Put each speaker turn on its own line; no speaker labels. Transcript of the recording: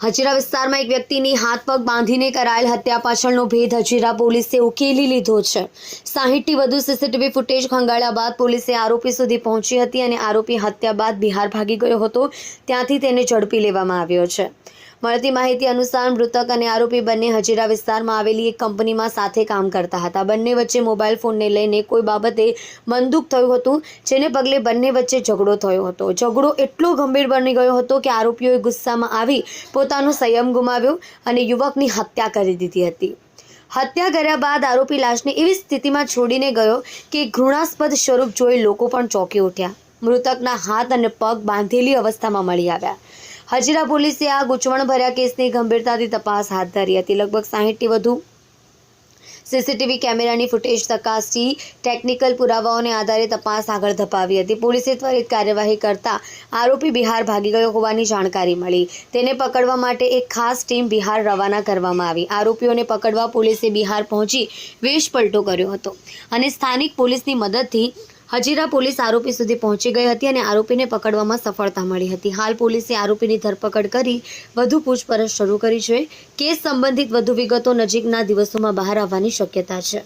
હજીરા વિસ્તારમાં એક વ્યક્તિની હાથ પગ બાંધીને કરાયેલ હત્યા પાછળનો ભેદ હજીરા પોલીસે ઉકેલી લીધો છે. સાહીઠથી વધુ સીસીટીવી ફૂટેજ ખંગાળ્યા બાદ પોલીસે આરોપી સુધી પહોંચી હતી અને આરોપી હત્યા બાદ બિહાર ભાગી ગયો હતો. ત્યાંથી તેને ઝડપી લેવામાં આવ્યો છે. મળતી માહિતી અનુસાર મૃતક અને આરોપી બંને હજીરા વિસ્તારમાં આવેલી એક કંપનીમાં સાથે કામ કરતા હતા. બંને વચ્ચે મોબાઈલ ફોનને લઈને કોઈ બાબતે મનદુખ થયું હતું, જેને પગલે બંને વચ્ચે ઝઘડો થયો હતો. ઝઘડો એટલો ગંભીર બની ગયો હતો કે આરોપીઓએ ગુસ્સામાં આવી પોતાનો સંયમ ગુમાવ્યો અને યુવકની હત્યા કરી દીધી હતી. હત્યા કર્યા બાદ આરોપી લાશને એવી સ્થિતિમાં છોડીને ગયો કે ઘૃણાસ્પદ સ્વરૂપ જોઈ લોકો પણ ચોંકી ઉઠ્યા. મૃતકના હાથ અને પગ બાંધેલી અવસ્થામાં મળી આવ્યા. હજીરા પોલીસે આ ગૂંચવણભર્યા કેસની ગંભીરતાથી તપાસ હાથ ધરી હતી. લગભગ સાહીઠથી વધુ સીસીટીવી કેમેરાની ફૂટેજ તકાસી ટેકનિકલ પુરાવાઓને આધારે તપાસ આગળ ધપાવી હતી. પોલીસે ત્વરિત કાર્યવાહી કરતા આરોપી બિહાર ભાગી ગયો હોવાની જાણકારી મળી. તેને પકડવા માટે એક ખાસ ટીમ બિહાર રવાના કરવામાં આવી. આરોપીઓને પકડવા પોલીસે બિહાર પહોંચી વેશ પલટો કર્યો હતો અને સ્થાનિક પોલીસની મદદથી હજીરા પોલીસ આરોપી સુધી પહોંચી ગઈ હતી અને આરોપીને પકડવામાં સફળતા મળી હતી. હાલ પોલીસે આરોપીની ધરપકડ કરી વધુ પૂછપરછ શરૂ કરી છે. કેસ સંબંધિત વધુ વિગતો નજીકના દિવસોમાં બહાર આવવાની શક્યતા છે.